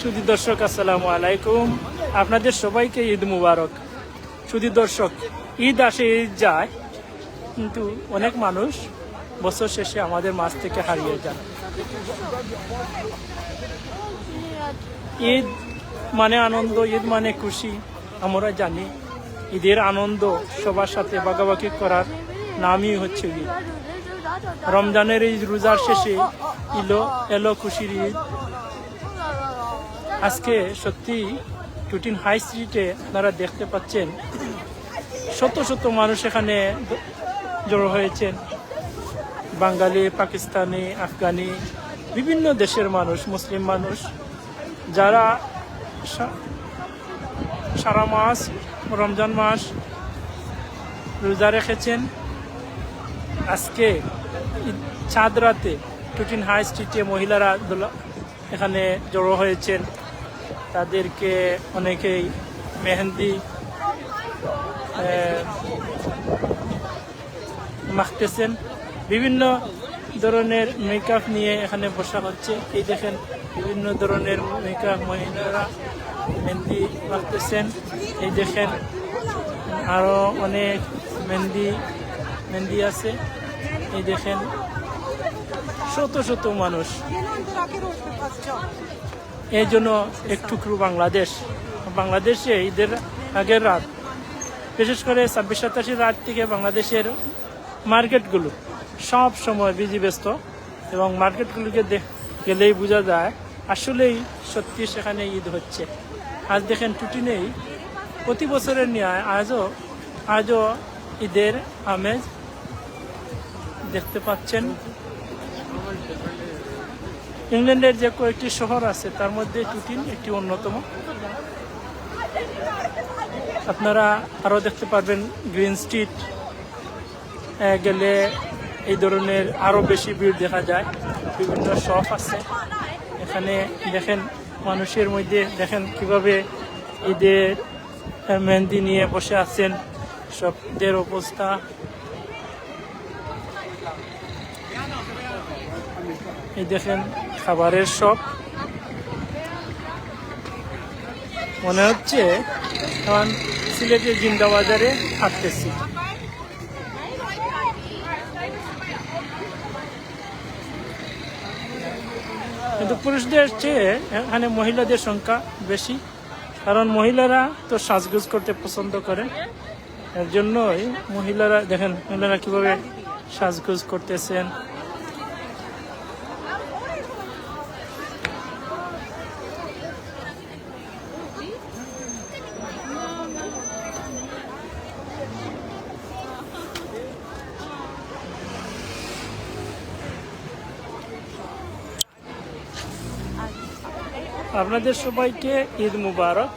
সুদী দর্শক, আসসালামু আলাইকুম। আপনাদের সবাইকে ঈদ মুবারক। সুদী দর্শক, ঈদ আসে, ঈদ যায়, কিন্তু অনেক মানুষ বছর শেষে আমাদের মাছ থেকে হারিয়ে যান। ঈদ মানে আনন্দ, ঈদ মানে খুশি। আমরা জানি ঈদের আনন্দ সবার সাথে বাগাবাগি করার নামই হচ্ছে ঈদ। রমজানের এই রোজার শেষে ইলো এলো খুশির ঈদ। আজকে সত্যি টুটিন হাই স্ট্রিটে আপনারা দেখতে পাচ্ছেন, শত শত মানুষ এখানে জড়ো হয়েছেন। বাঙালি, পাকিস্তানি, আফগানি, বিভিন্ন দেশের মানুষ, মুসলিম মানুষ, যারা সারা মাস, রমজান মাস রোজা রেখেছেন। আজকে চাঁদ রাতে টুটিন হাই স্ট্রিটে মহিলারা এখানে জড়ো হয়েছেন। তাদেরকে অনেকেই মেহেন্দি মাখতেছেন। বিভিন্ন ধরনের মেকআপ নিয়ে এখানে বসা হচ্ছে। এই দেখেন, বিভিন্ন ধরনের মেকআপ মহিলারা মেহেন্দি মাখতেছেন। এই দেখেন, আরও অনেক মেহেন্দি মেহেন্দি আছে। এই দেখেন, শত শত মানুষ। এই জন্য এক টুকরো বাংলাদেশ। বাংলাদেশে ঈদের আগের রাত, বিশেষ করে ছাব্বিশ সাতাশি রাত থেকে বাংলাদেশের মার্কেটগুলো সব সময় বিজি ব্যস্ত এবং মার্কেটগুলোকে গেলেই বোঝা যায় আসলেই সত্যি সেখানে ঈদ হচ্ছে। আজ দেখেন টুটি নেই। প্রতি বছরের ন্যায় আজও আজও ঈদের আমেজ দেখতে পাচ্ছেন। ইংল্যান্ডের যে কয়েকটি শহর আছে, তার মধ্যে টুটিন একটি অন্যতম। আপনারা আরও দেখতে পারবেন গ্রিন স্ট্রিট গেলে এই ধরনের আরও বেশি ভিড় দেখা যায়। বিভিন্ন শপ আছে। এখানে দেখেন, মানুষের মধ্যে দেখেন কীভাবে ঈদের মেহেন্দি নিয়ে বসে আছেন। সবদের অবস্থা এই দেখেন খাবারের শপ মনে হচ্ছে এখন সিলেটের জিন্দা বাজারে হাঁটতেছি। কিন্তু পুরুষদের চেয়ে এখানে মহিলাদের সংখ্যা বেশি। কারণ মহিলারা তো সাজগোজ করতে পছন্দ করে। এর জন্যই মহিলারা, দেখেন মহিলারা কীভাবে সাজগোজ করতেছেন। আপনাদের সবাইকে ঈদ মুবারক।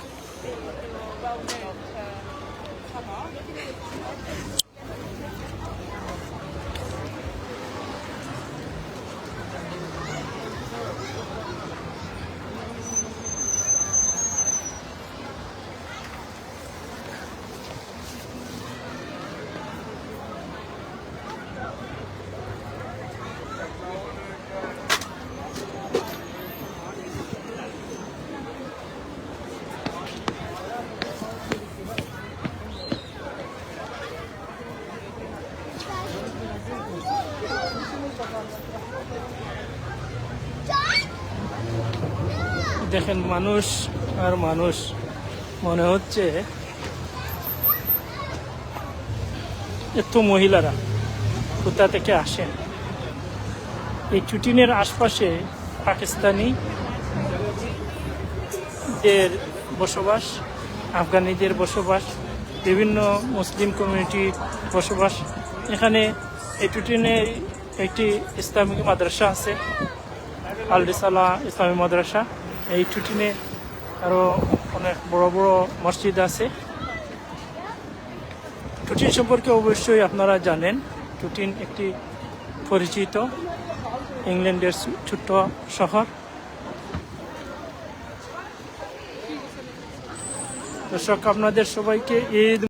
দেখেন মানুষ আর মানুষ। মনে হচ্ছে এত মহিলারা কোথা থেকে আসেন এই চুটিনের আশপাশে পাকিস্তানি দের বসবাস, আফগানিদের বসবাস, বিভিন্ন মুসলিম কমিউনিটির বসবাস। এখানে এই টুটিনে একটি ইসলামিক মাদ্রাসা আছে আল রিসালা ইসলামী মাদ্রাসা। এই টুটিনে আরও অনেক বড় বড় মসজিদ আছে। টুটিন সম্পর্কে অবশ্যই আপনারা জানেন টুটিন একটি পরিচিত ইংল্যান্ডের ছোট্ট শহর। দর্শক, আপনাদের সবাইকে ঈদ